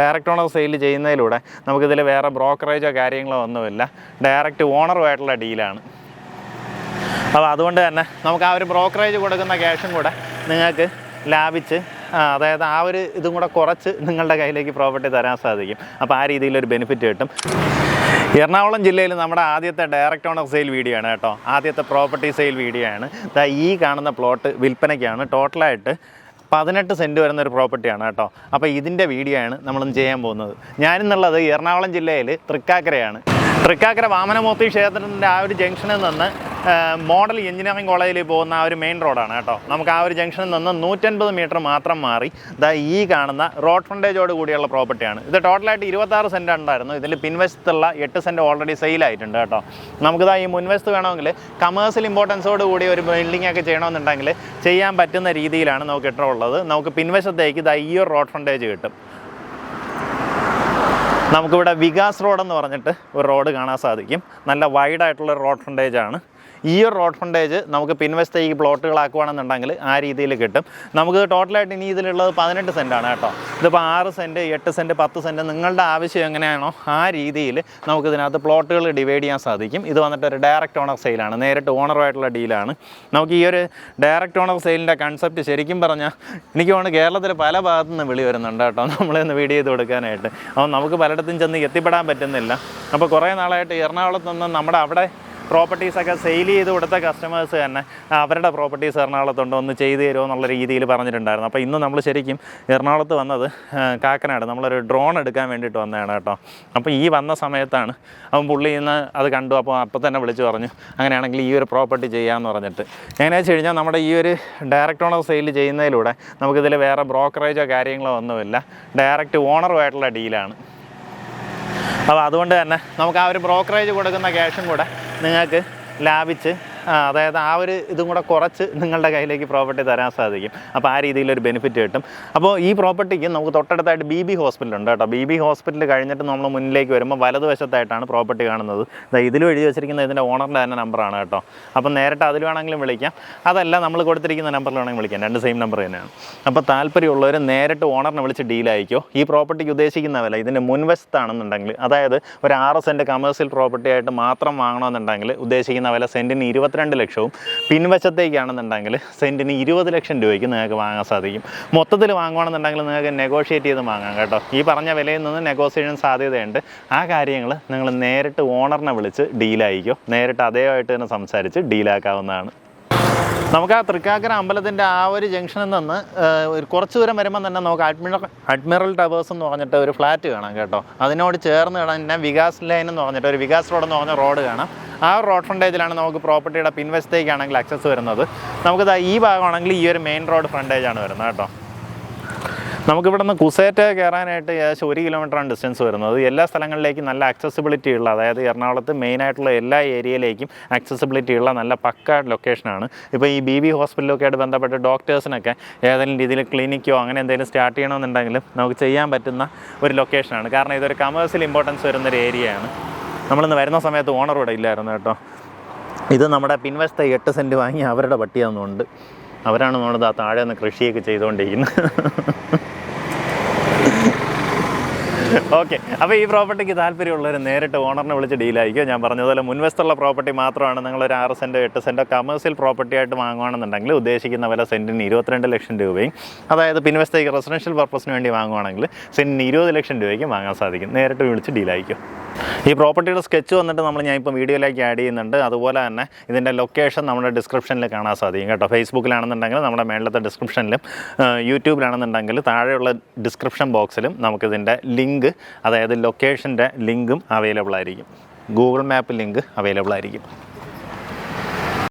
Direct owner sale ചെയ്യുന്നതിലൂടെ നമുക്കിതിൽ വേറെ ബ്രോക്കറേജോ കാര്യങ്ങളോ ഒന്നുമില്ല. ഡയറക്റ്റ് ഓണറുമായിട്ടുള്ള ഡീലാണ് അപ്പോൾ അതുകൊണ്ട് തന്നെ നമുക്ക് ആ ഒരു ബ്രോക്കറേജ് കൊടുക്കുന്ന ക്യാഷും കൂടെ നിങ്ങൾക്ക് ലാഭിച്ച് അതായത് ആ ഒരു ഇതും കൂടെ കുറച്ച് നിങ്ങളുടെ കയ്യിലേക്ക് പ്രോപ്പർട്ടി തരാൻ സാധിക്കും. അപ്പോൾ ആ രീതിയിലൊരു ബെനിഫിറ്റ് കിട്ടും. എറണാകുളം ജില്ലയിൽ നമ്മുടെ ആദ്യത്തെ ഡയറക്റ്റ് ഓണർ സെയിൽ വീഡിയോ ആണ് കേട്ടോ. ആദ്യത്തെ പ്രോപ്പർട്ടി സെയിൽ വീഡിയോ ആണ്. ഈ കാണുന്ന പ്ലോട്ട് വിൽപ്പനയ്ക്കാണ് ടോട്ടലായിട്ട് പതിനെട്ട് സെന്റ് വരുന്ന ഒരു പ്രോപ്പർട്ടിയാണ് കേട്ടോ. അപ്പോൾ ഇതിന്റെ വീഡിയോ ആണ് നമ്മളും ചെയ്യാൻ പോകുന്നത്. ഞാനിന്നുള്ളത് എറണാകുളം ജില്ലയിൽ തൃക്കാക്കരയാണ്. തൃക്കാക്കര വാമനമൂർത്തി ക്ഷേത്രത്തിന്റെ ആ ഒരു ജംഗ്ഷനിൽ നിന്ന് മോഡൽ എഞ്ചിനീയറിംഗ് കോളേജിൽ പോകുന്ന ആ ഒരു മെയിൻ റോഡാണ് കേട്ടോ. നമുക്ക് ആ ഒരു ജംഗ്ഷനിൽ നിന്ന് നൂറ്റൻപത് മീറ്റർ മാത്രം മാറി ദാ ഈ കാണുന്ന റോഡ് ഫ്രണ്ടേജോട് കൂടിയുള്ള പ്രോപ്പർട്ടിയാണ് ഇത് ടോട്ടലായിട്ട് ഇരുപത്താറ് സെന്റ് ഉണ്ടായിരുന്നു ഇതിൽ പിൻവശത്തുള്ള എട്ട് സെന്റ് ഓൾറെഡി സെയിലായിട്ടുണ്ട് കേട്ടോ. നമുക്കിതാ ഈ മുൻവശത്ത് വേണമെങ്കിൽ കമേഴ്സ്യൽ ഇമ്പോർട്ടൻസോട് കൂടി ഒരു ബിൽഡിംഗ് ഒക്കെ ചെയ്യണമെന്നുണ്ടെങ്കിൽ ചെയ്യാൻ പറ്റുന്ന രീതിയിലാണ് നമുക്ക് ഇട്ടുള്ളത് നമുക്ക് പിൻവശത്തേക്ക് ഇതാ ഈ ഒരു റോഡ് ഫ്രണ്ടേജ് കിട്ടും. നമുക്കിവിടെ വികാസ് റോഡ് എന്ന് പറഞ്ഞിട്ട് ഒരു റോഡ് കാണാൻ സാധിക്കും. നല്ല വൈഡായിട്ടുള്ള റോഡ് ഫ്രണ്ടേജാണ് ഈ ഒരു റോഡ് ഫ്രണ്ടേജ് നമുക്ക് പിൻവശത്തേക്ക് പ്ലോട്ടുകളാക്കുകയാണെന്നുണ്ടെങ്കിൽ ആ രീതിയിൽ കിട്ടും. നമുക്ക് ടോട്ടലായിട്ട് ഇനി ഇതിലുള്ളത് പതിനെട്ട് സെന്റാണ് കേട്ടോ. ഇതിപ്പോൾ ആറ് സെന്റ് എട്ട് സെന്റ് പത്ത് സെന്റ് നിങ്ങളുടെ ആവശ്യം എങ്ങനെയാണോ ആ രീതിയിൽ നമുക്ക് ഇതിനകത്ത് പ്ലോട്ടുകൾ ഡിവൈഡ് ചെയ്യാൻ സാധിക്കും. ഇത് വന്നിട്ട് ഒരു ഡയറക്റ്റ് ഓണർ സെയിലാണ് നേരിട്ട് ഓണറുമായിട്ടുള്ള ഡീലാണ് നമുക്ക് ഈ ഒരു ഡയറക്റ്റ് ഓണർ സെയിലിന്റെ കൺസെപ്റ്റ് ശരിക്കും പറഞ്ഞാൽ എനിക്ക് തോന്നുന്നു കേരളത്തിൽ പല ഭാഗത്തു നിന്ന് വിളി വരുന്നുണ്ട് കേട്ടോ നമ്മളൊന്ന് വീഡിയോ ചെയ്ത് കൊടുക്കാനായിട്ട്. അപ്പോൾ നമുക്ക് പലയിടത്തും ചെന്ന് എത്തിപ്പെടാൻ പറ്റുന്നില്ല. അപ്പോൾ കുറേ നാളായിട്ട് എറണാകുളത്ത് നിന്ന് നമ്മുടെ അവിടെ പ്രോപ്പർട്ടീസൊക്കെ സെയിൽ ചെയ്ത് കൊടുത്ത കസ്റ്റമേഴ്സ് തന്നെ അവരുടെ പ്രോപ്പർട്ടീസ് എറണാകുളത്തുണ്ട്. ഒന്ന് ചെയ്ത് തരുമോ എന്നുള്ള രീതിയിൽ പറഞ്ഞിട്ടുണ്ടായിരുന്നു. അപ്പോൾ ഇന്ന് നമ്മൾ ശരിക്കും എറണാകുളത്ത് വന്നത് കാക്കനാട്. നമ്മളൊരു ഡ്രോൺ എടുക്കാൻ വേണ്ടിയിട്ട് വന്നതാണ് കേട്ടോ. അപ്പോൾ ഈ വന്ന സമയത്താണ് അവൻ പുള്ളി ഇന്ന് അത് കണ്ടു. അപ്പോൾ അപ്പോൾ തന്നെ വിളിച്ചു പറഞ്ഞു അങ്ങനെയാണെങ്കിൽ ഈ ഒരു പ്രോപ്പർട്ടി ചെയ്യാമെന്ന് പറഞ്ഞിട്ട്. എങ്ങനെയാണെന്ന് വെച്ച് കഴിഞ്ഞാൽ നമ്മുടെ ഈ ഒരു ഡയറക്റ്റ് ഓണർ സെയിൽ ചെയ്യുന്നതിലൂടെ നമുക്കിതിൽ വേറെ ബ്രോക്കറേജോ കാര്യങ്ങളോ ഒന്നുമില്ല. ഡയറക്റ്റ് ഓണറുമായിട്ടുള്ള ഡീലാണ് അപ്പോൾ അതുകൊണ്ട് തന്നെ നമുക്ക് ആ ഒരു ബ്രോക്കറേജ് കൊടുക്കുന്ന ക്യാഷും കൂടെ നിങ്ങൾക്ക് ലാഭിച്ച് അതായത് ആ ഒരു ഇതും കൂടെ കുറച്ച് നിങ്ങളുടെ കയ്യിലേക്ക് പ്രോപ്പർട്ടി തരാൻ സാധിക്കും. അപ്പോൾ ആ രീതിയിലൊരു ബെനിഫിറ്റ് കിട്ടും. അപ്പോൾ ഈ പ്രോപ്പർട്ടിക്ക് നമുക്ക് തൊട്ടടുത്തായിട്ട് ബി ബി ഹോസ്പിറ്റൽ ഉണ്ട് കേട്ടോ. ബി ബി ഹോസ്പിറ്റൽ കഴിഞ്ഞിട്ട് നമ്മൾ മുന്നിലേക്ക് വരുമ്പോൾ വലതുവശത്തായിട്ടാണ് പ്രോപ്പർട്ടി കാണുന്നത്. ഇതിലും എഴുതി വെച്ചിരിക്കുന്നത് ഇതിന്റെ ഓണറിന്റെ തന്നെ നമ്പറാണ് കേട്ടോ. അപ്പം നേരിട്ട് അതിൽ വേണമെങ്കിലും വിളിക്കാം. അതല്ല നമ്മൾ കൊടുത്തിരിക്കുന്ന നമ്പറിൽ വേണമെങ്കിൽ വിളിക്കാം. രണ്ട് സെയിം നമ്പർ തന്നെയാണ്. അപ്പോൾ താല്പര്യമുള്ളവർ നേരിട്ട് ഓണറിനെ വിളിച്ച് ഡീലായിക്കോ ഈ പ്രോപ്പർട്ടിക്ക് ഉദ്ദേശിക്കുന്നവല്ല ഇതിന്റെ മുൻവശത്താണെന്നുണ്ടെങ്കിൽ അതായത് ഒരു ആറ് സെന്റ് കമേഴ്സ്യൽ പ്രോപ്പർട്ടി ആയിട്ട് മാത്രം വാങ്ങണമെന്നുണ്ടെങ്കിൽ ഉദ്ദേശിക്കുന്ന വില സെന്റിന് ഇരുപത്തിരണ്ട് ലക്ഷവും പിൻവശത്തേക്കാണെന്നുണ്ടെങ്കിൽ സെന്റിന് ഇരുപത് ലക്ഷം രൂപയ്ക്ക് നിങ്ങൾക്ക് വാങ്ങാൻ സാധിക്കും. മൊത്തത്തിൽ വാങ്ങുകയാണെന്നുണ്ടെങ്കിൽ നിങ്ങൾക്ക് നെഗോഷിയേറ്റ് ചെയ്ത് വാങ്ങാം കേട്ടോ. ഈ പറഞ്ഞ വിലയിൽ നിന്ന് നെഗോസിയേഷൻ സാധ്യതയുണ്ട്. ആ കാര്യങ്ങൾ നിങ്ങൾ നേരിട്ട് ഓണറിനെ വിളിച്ച് ഡീലായിക്കോ നേരിട്ട് അതേമായിട്ട് തന്നെ സംസാരിച്ച് ഡീലാക്കാവുന്നതാണ് നമുക്ക് ആ തൃക്കാക്കര അമ്പലത്തിന്റെ ആ ഒരു ജംഗ്ഷനിൽ നിന്ന് കുറച്ച് ദൂരം വരുമ്പോൾ തന്നെ നമുക്ക് അഡ്മിറൽ അഡ്മിറൽ ടവേഴ്സ് എന്ന് പറഞ്ഞിട്ട് ഒരു ഫ്ലാറ്റ് കാണാം കേട്ടോ. അതിനോട് ചേർന്ന് തന്നെ വികാസ് ലൈൻ എന്ന് പറഞ്ഞിട്ട് ഒരു വികാസ് റോഡ് എന്ന് പറഞ്ഞ റോഡ് കാണാം. ആ റോഡ് ഫ്രണ്ടേജിലാണ് നമുക്ക് പ്രോപ്പർട്ടിയുടെ പിൻവശത്തേക്കാണെങ്കിൽ അക്സസ് വരുന്നത്. നമുക്കിത് ഈ ഭാഗമാണെങ്കിൽ ഈ ഒരു മെയിൻ റോഡ് ഫ്രണ്ടേജാണ് വരുന്നത് കേട്ടോ. നമുക്കിവിടെ നിന്ന് കുസേറ്റ കയറാനായിട്ട് ഏകദേശം ഒരു കിലോമീറ്ററാണ് ഡിസ്റ്റൻസ് വരുന്നത്. എല്ലാ സ്ഥലങ്ങളിലേക്കും നല്ല ആക്സസിബിലിറ്റി ഉള്ള അതായത് എറണാകുളത്ത് മെയിനായിട്ടുള്ള എല്ലാ ഏരിയയിലേക്കും ആക്സസിബിലിറ്റി ഉള്ള നല്ല പക്ക ലൊക്കേഷനാണ് ഇപ്പോൾ ഈ ബി ബി ഹോസ്പിറ്റലൊക്കെ ആയിട്ട് ബന്ധപ്പെട്ട് ഡോക്ടേഴ്സിനൊക്കെ ഏതെങ്കിലും രീതിയിൽ ക്ലിനിക്കോ അങ്ങനെ എന്തെങ്കിലും സ്റ്റാർട്ട് ചെയ്യണമെന്നുണ്ടെങ്കിലും നമുക്ക് ചെയ്യാൻ പറ്റുന്ന ഒരു ലൊക്കേഷനാണ് കാരണം ഇതൊരു കമേഴ്സ്യൽ ഇമ്പോർട്ടൻസ് വരുന്നൊരു ഏരിയയാണ് നമ്മളിന്ന് വരുന്ന സമയത്ത് ഓണർ ഇവിടെ ഇല്ലായിരുന്നു കേട്ടോ. ഇത് നമ്മുടെ പിൻവശത്തെ എട്ട് സെന്റ് വാങ്ങി അവരുടെ പട്ടിയാണെന്നുണ്ട് അവരാണ് നമ്മളിത് ആ താഴെ നിന്ന് കൃഷിയൊക്കെ ചെയ്തുകൊണ്ടിരിക്കുന്നത്. ഓക്കെ. അപ്പോൾ ഈ പ്രോപ്പർട്ടിക്ക് താല്പര്യമുള്ളവർ നേരിട്ട് ഓണറിനെ വിളിച്ച് ഡീലായിരിക്കും ഞാൻ പറഞ്ഞതുപോലെ മുൻവശത്തുള്ള പ്രോപ്പർട്ടി മാത്രമാണ് നിങ്ങൾ ഒരു ആറ് സെന്റോ എട്ട് സെന്റോ കമേഴ്സ്യൽ പ്രോപ്പർട്ടി ആയിട്ട് വാങ്ങുകയാണെന്നുണ്ടെങ്കിൽ ഉദ്ദേശിക്കുന്ന വില സെന്റിന് ഇരുപത്തിരണ്ട് ലക്ഷം രൂപയും അതായത് പിൻവശത്തേക്ക് റെസിഡൻഷ്യൽ പർപ്പസിന് വേണ്ടി വാങ്ങുവാണെങ്കിൽ സെന്റിന് ഇരുപത് ലക്ഷം രൂപയ്ക്ക് വാങ്ങാൻ സാധിക്കും. നേരിട്ട് വിളിച്ച് ഡീലായിരിക്കും ഈ പ്രോപ്പർട്ടിയുടെ സ്കെച്ച് വന്നിട്ട് നമ്മൾ ഞാൻ ഇപ്പോൾ വീഡിയോയിലേക്ക് ആഡ് ചെയ്യുന്നുണ്ട്. അതുപോലെ തന്നെ ഇതിന്റെ ലൊക്കേഷൻ നമ്മുടെ ഡിസ്ക്രിപ്ഷനിൽ കാണാൻ സാധിക്കും കേട്ടോ. ഫേസ്ബുക്കിലാണെന്നുണ്ടെങ്കിൽ നമ്മുടെ മേളത്തെ ഡിസ്ക്രിപ്ഷനിലും യൂട്യൂബിലാണെന്നുണ്ടെങ്കിൽ താഴെയുള്ള ഡിസ്ക്രിപ്ഷൻ ബോക്സിലും നമുക്കിതിന്റെ ലിങ്ക് അതായത് ലൊക്കേഷന്റെ ലിങ്കും അവൈലബിൾ ആയിരിക്കും ഗൂഗിൾ മാപ്പ് ലിങ്ക് അവൈലബിൾ ആയിരിക്കും